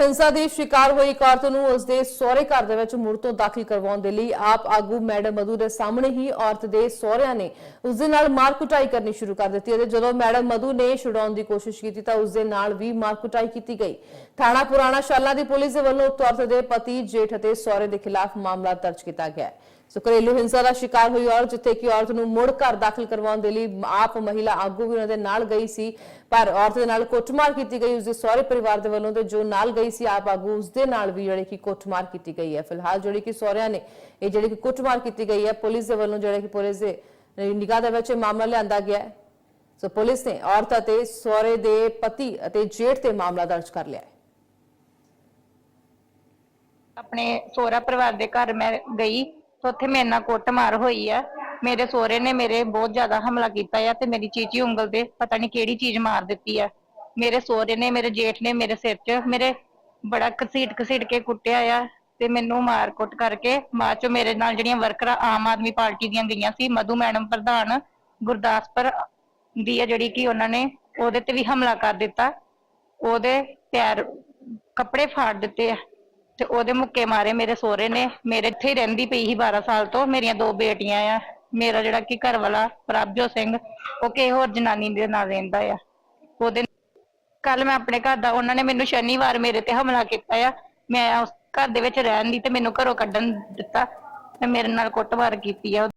ਹਿੰਸਾ ਦੀ ਸ਼ਿਕਾਰ ਹੋਈ ਇੱਕ ਔਰਤ ਨੂੰ ਉਸ ਦੇ ਸਹੁਰੇ ਘਰ ਦੇ ਵਿੱਚ ਮੁੜ ਤੋਂ ਦਾਖਲ ਕਰਵਾਉਣ ਦੇ ਲਈ ਆਪ ਆਗੂ ਮੈਡਮ ਮਧੂ ਦੇ ਸਾਹਮਣੇ ਹੀ ਔਰਤ ਦੇ ਸਹੁਰਿਆਂ ਨੇ ਉਸ ਦੇ ਨਾਲ ਮਾਰ ਕੁਟਾਈ ਕਰਨੀ ਸ਼ੁਰੂ ਕਰ ਦਿੱਤੀ ਅਤੇ ਜਦੋਂ ਮੈਡਮ ਮਧੂ ਨੇ ਛੁਡਾਉਣ ਦੀ ਕੋਸ਼ਿਸ਼ ਕੀਤੀ ਤਾਂ ਉਸ ਦੇ ਨਾਲ ਵੀ ਮਾਰ ਕੁਟਾਈ ਕੀਤੀ ਗਈ। ਥਾਣਾ ਪੁਰਾਣਾ ਸ਼ਾਲਾ ਦੀ ਪੁਲਿਸ ਦੇ ਵੱਲੋਂ ਉਕਤ ਔਰਤ ਦੇ ਪਤੀ ਜੇਠ ਅਤੇ ਸਹੁਰੇ ਦੇ ਖਿਲਾਫ ਮਾਮਲਾ ਦਰਜ ਕੀਤਾ ਗਿਆ ਹੈ। ਸੋ ਘਰੇਲੂ ਹਿੰਸਾ ਦਾ ਸ਼ਿਕਾਰ ਹੋਈ ਔਰਤ, ਜਿੱਥੇ ਕਿ ਔਰਤ ਨੂੰ ਮੁੜ ਘਰ ਦਾਖਲ ਕਰਵਾਉਣ ਦੇ ਲਈ ਆਪ ਮਹਿਲਾ ਆਗੂ ਵੀ ਉਹਨਾਂ ਦੇ ਨਾਲ ਗਈ ਸੀ। ਪਰ ਔਰਤ ਦੇ ਨਾਲ ਕੁੱਟਮਾਰ ਕੀਤੀ ਗਈ ਉਸ ਦੇ ਸਹੁਰੇ ਪਰਿਵਾਰ ਦੇ ਵੱਲੋਂ ਤੇ ਜੋ ਨਾਲ ਗਈ ਸੀ ਆਪ ਆਗੂ ਉਸ ਦੇ ਨਾਲ ਵੀ ਜਿਹੜੀ ਕਿ ਕੁੱਟਮਾਰ ਕੀਤੀ ਗਈ ਹੈ। ਫਿਲਹਾਲ ਜਿਹੜੀ ਕਿ ਸਹੁਰਿਆਂ ਨੇ, ਇਹ ਜਿਹੜੀ ਕਿ ਕੁੱਟਮਾਰ ਕੀਤੀ ਗਈ ਹੈ, ਪੁਲਿਸ ਦੇ ਵੱਲੋਂ ਜਿਹੜੇ ਕਿ ਪੁਲਿਸ ਦੇ ਨਿਗਾਹ ਦੇ ਵਿੱਚ ਇਹ ਮਾਮਲਾ ਲਿਆਂਦਾ ਗਿਆ ਹੈ। ਸੋ ਪੁਲਿਸ ਨੇ ਔਰਤ ਅਤੇ ਸਹੁਰੇ ਦੇ ਪਤੀ ਅਤੇ ਜੇਠ ਤੇ ਮਾਮਲਾ ਦਰਜ ਕਰ ਲਿਆ ਹੈ। ਆਪਣੇ ਸੋਹਰਾ ਪਰਿਵਾਰ ਦੇ ਘਰ ਮੈਂ ਗਈ। ਤੇ ਉੱਥੇ ਮੇਰੇ ਨਾਲ ਕੁੱਟਮਾਰ ਹੋਈ ਆ। ਮੇਰੇ ਸੋਹਰੇ ਨੇ ਮੇਰੇ ਬਹੁਤ ਜ਼ਿਆਦਾ ਹਮਲਾ ਕੀਤਾ ਆ ਤੇ ਮੇਰੀ ਚੀਚੀ ਉਂਗਲ ਤੇ ਪਤਾ ਨਹੀਂ ਕਿਹੜੀ ਚੀਜ਼ ਮਾਰ ਦਿੱਤੀ ਆ। ਮੇਰੇ ਸੋਹਰੇ ਨੇ, ਮੇਰੇ ਜੇਠ ਨੇ ਮੇਰੇ ਸਿਰ 'ਚ ਮੇਰੇ ਬੜਾ ਘਸੀਟ ਘਸੀਟ ਕੇ ਕੁੱਟਿਆ ਆ ਤੇ ਮੈਨੂੰ ਮਾਰ ਕੁੱਟ ਕਰਕੇ ਬਾਅਦ ਚ ਮੇਰੇ ਨਾਲ ਜਿਹੜੀਆਂ ਵਰਕਰਾਂ ਆਮ ਆਦਮੀ ਪਾਰਟੀ ਦੀਆਂ ਗਈਆਂ ਸੀ, ਮਧੂ ਮੈਡਮ ਪ੍ਰਧਾਨ ਗੁਰਦਾਸਪੁਰ ਦੀ ਆ ਜਿਹੜੀ ਕਿ ਉਹਨਾਂ ਨੇ ਉਹਦੇ ਤੇ ਵੀ ਹਮਲਾ ਕਰ ਦਿੱਤਾ। ਉਹਦੇ ਪੈਰ ਕੱਪੜੇ ਫਾੜ ਦਿੱਤੇ ਆ। ਤੇ ਉਹਦੇ ਮੁੱਕੇ ਮਾਰੇ ਮੇਰੇ ਸਹੁਰੇ ਨੇ। ਮੇਰੇ ਇੱਥੇ ਹੀ ਰਹਿੰਦੀ ਪਈ ਸੀ 12 ਸਾਲ ਤੋਂ। ਮੇਰੀਆਂ ਦੋ ਬੇਟੀਆਂ ਆ। ਮੇਰਾ ਜਿਹੜਾ ਕਿ ਘਰ ਵਾਲਾ ਪ੍ਰਭਜੋਤ ਸਿੰਘ, ਉਹ ਕਿਸੇ ਹੋਰ ਜਨਾਨੀ ਦੇ ਨਾਲ ਰਹਿੰਦਾ ਆ। ਉਹਦੇ ਕੱਲ ਮੈਂ ਆਪਣੇ ਘਰ ਦਾ, ਉਹਨਾਂ ਨੇ ਮੈਨੂੰ ਸ਼ਨੀਵਾਰ ਮੇਰੇ ਤੇ ਹਮਲਾ ਕੀਤਾ ਆ। ਮੈਂ ਉਸ ਘਰ ਦੇ ਵਿੱਚ ਰਹਿਣ ਦੀ ਤੇ ਮੈਨੂੰ ਘਰੋਂ ਕੱਢਣ ਦਿੱਤਾ। ਤੇ ਮੇਰੇ ਨਾਲ ਕੁੱਟਮਾਰ ਕੀਤੀ ਆ।